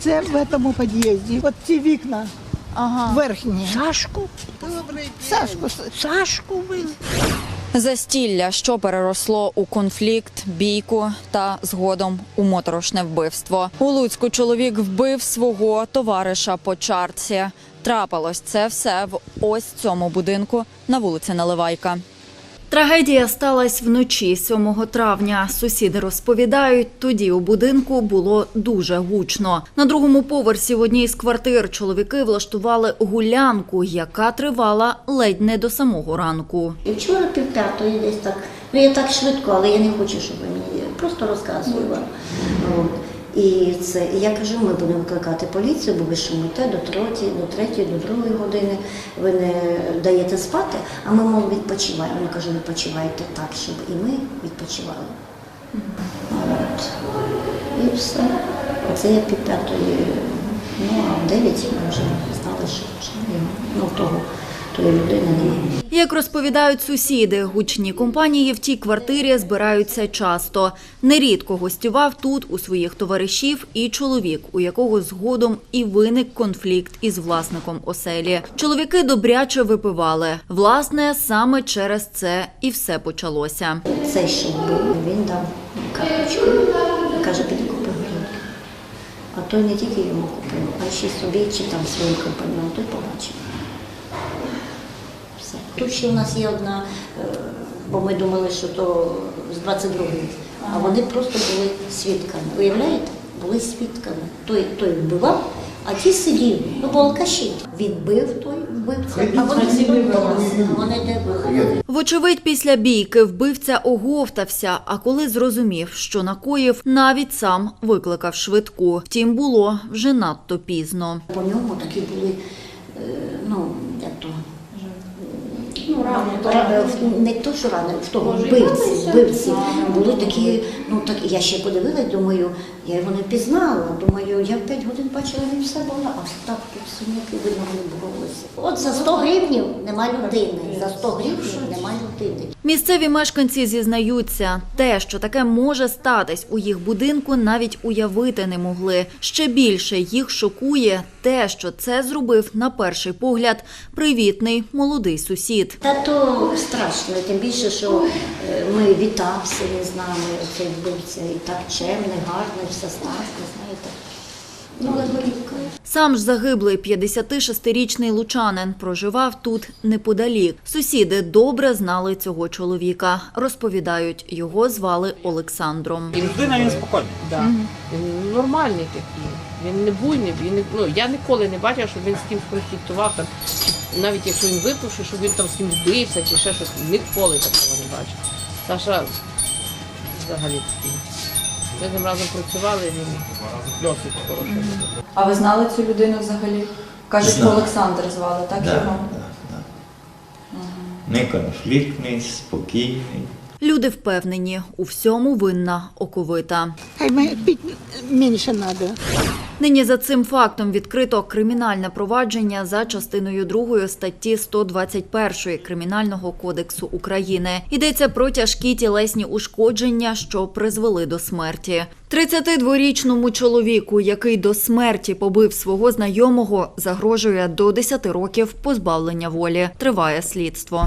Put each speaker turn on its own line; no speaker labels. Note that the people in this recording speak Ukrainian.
Це в цьому під'їзді. От ці вікна
Ага.
верхні.
Сашку?
Сашку,
Сашку били?
Застілля, що переросло у конфлікт, бійку та згодом у моторошне вбивство. У Луцьку чоловік вбив свого товариша по чарці. Трапилось це все в ось цьому будинку на вулиці Наливайка. Трагедія сталася вночі 7 травня. Сусіди розповідають, тоді у будинку було дуже гучно. На другому поверсі в одній з квартир чоловіки влаштували гулянку, яка тривала ледь не до самого ранку.
Вчора пів п'ятої десь так. Ну я так швидко, але я не хочу, щоб ви мені просто розказую вам. От. І це і я кажу, ми будемо викликати поліцію, бо ви шумите до третьої, до третьої, до другої години. Ви не даєте спати, а ми мов відпочиваємо. Я кажу, відпочивайте так, щоб і ми відпочивали. От. І все. Оце я пів п'ятої, ну а в дев'ять ми вже знали, що, що ну, того, тої людини немає.
Як розповідають сусіди, гучні компанії в тій квартирі збираються часто. Нерідко гостював тут у своїх товаришів і чоловік, у якого згодом і виник конфлікт із власником оселі. Чоловіки добряче випивали. Власне, саме через це і все почалося.
Цей, що був, він дав карточку. Каже, піди купи горілки. А той не тільки йому купив, а ще собі чи там своїм компаньоном, той побачив. Тут ще у нас є одна, е, бо ми думали, що то з 22-ї, а вони просто були свідками. Уявляєте? Були свідками. Той, той вбивав, а ті сиділи, ну бо алкаші. Він бив той вбивця, а вони не Вони де були?
Вочевидь, після бійки вбивця оговтався, а коли зрозумів, що накоїв, навіть сам викликав швидку. Втім, було вже надто пізно.
По ньому такі були, е, ну, як то. Рани, не то, що рани, в того вбивці, вбивці були такі, ну так я ще подивилась, думаю, я його не пізнала. Думаю, я в 5 годин бачила, він все була, а так тут синяки видно боролися. От за 100 гривнів нема людини, за 100 гривнів нема людини.
Місцеві мешканці зізнаються, те, що таке може статись у їх будинку, навіть уявити не могли. Ще більше їх шокує те, що це зробив на перший погляд привітний молодий сусід.
Та то страшно, тим більше, що е, ми вітався він з нами, цей вбивця, і так чемний, гарний, все знати, знаєте. Ну.
Сам ж загиблий 56-річний лучанин проживав тут неподалік. Сусіди добре знали цього чоловіка. Розповідають, його звали Олександром.
Людина він спокійний.
Да. Він нормальний такий. Він не буйний, він не, ну, я ніколи не бачила, щоб він з кимось конфліктував, там, чи навіть якщо він випивши, щоб він там з кимось бився чи ще щось. Ніколи такого не бачив. Саша взагалі такий. Ми з ним разом працювали, він досить хороший. був.
А ви знали цю людину взагалі? Кажуть,
Знаю.
Олександр звали, так
Да,
його?
да, да. Не конфліктний, спокійний.
Люди впевнені, у всьому винна оковита.
Хай менше треба.
Нині за цим фактом відкрито кримінальне провадження за частиною 2 статті 121 Кримінального кодексу України. Йдеться про тяжкі тілесні ушкодження, що призвели до смерті. 32-річному чоловіку, який до смерті побив свого знайомого, загрожує до 10 років позбавлення волі. Триває слідство.